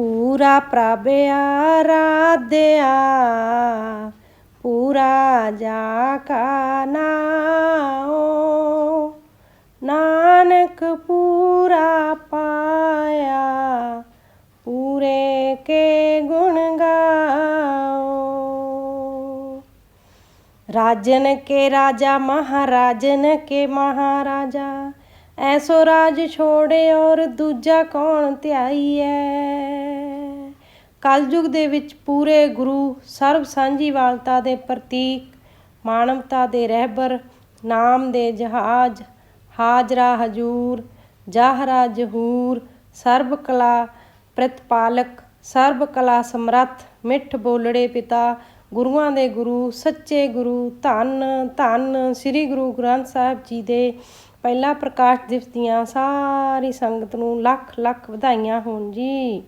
ਪੂਰਾ ਪ੍ਰਭਿਆ ਰਾਧਿਆ ਪੂਰਾ ਜਾ ਕਾ ਨਾਉ। ਨਾਨਕ ਪੂਰਾ ਪਾਇਆ, ਪੂਰੇ ਕੇ ਗੁਣ ਗਾਓ ਰਾਜਨ ਕੇ ਰਾਜਾ, ਮਹਾਰਾਜਨ ਕੇ ਮਹਾਰਾਜਾ, ਐਸੋ ਰਾਜ ਛੋੜੇ ਔਰ ਦੂਜਾ ਕੌਣ ਧਿਆਈਐ? ਕਲਯੁਗ ਦੇ ਵਿੱਚ ਪੂਰੇ ਗੁਰੂ ਸਰਬ ਸਾਂਝੀਵਾਲਤਾ ਦੇ ਪ੍ਰਤੀਕ, ਮਾਨਵਤਾ ਦੇ ਰਹਿਬਰ, ਨਾਮ ਦੇ ਜਹਾਜ਼, ਹਾਜ਼ਰਾ ਹਜੂਰ, ਜਾਹਰਾ ਜਹੂਰ, ਸਰਬ ਕਲਾ ਪ੍ਰਤਪਾਲਕ, ਸਰਬ ਕਲਾ ਸਮਰੱਥ, ਮਿੱਠ ਬੋਲੜੇ ਪਿਤਾ, ਗੁਰੂਆਂ ਦੇ ਗੁਰੂ, ਸੱਚੇ ਗੁਰੂ, ਧੰਨ ਧੰਨ, ਸ੍ਰੀ ਗੁਰੂ ਗ੍ਰੰਥ ਸਾਹਿਬ ਜੀ ਦੇ ਪਹਿਲਾ ਪ੍ਰਕਾਸ਼ ਦਿਵਸ ਦੀਆਂ ਸਾਰੀ ਸੰਗਤ ਨੂੰ ਲੱਖ ਲੱਖ ਵਧਾਈਆਂ ਹੋਣ ਜੀ।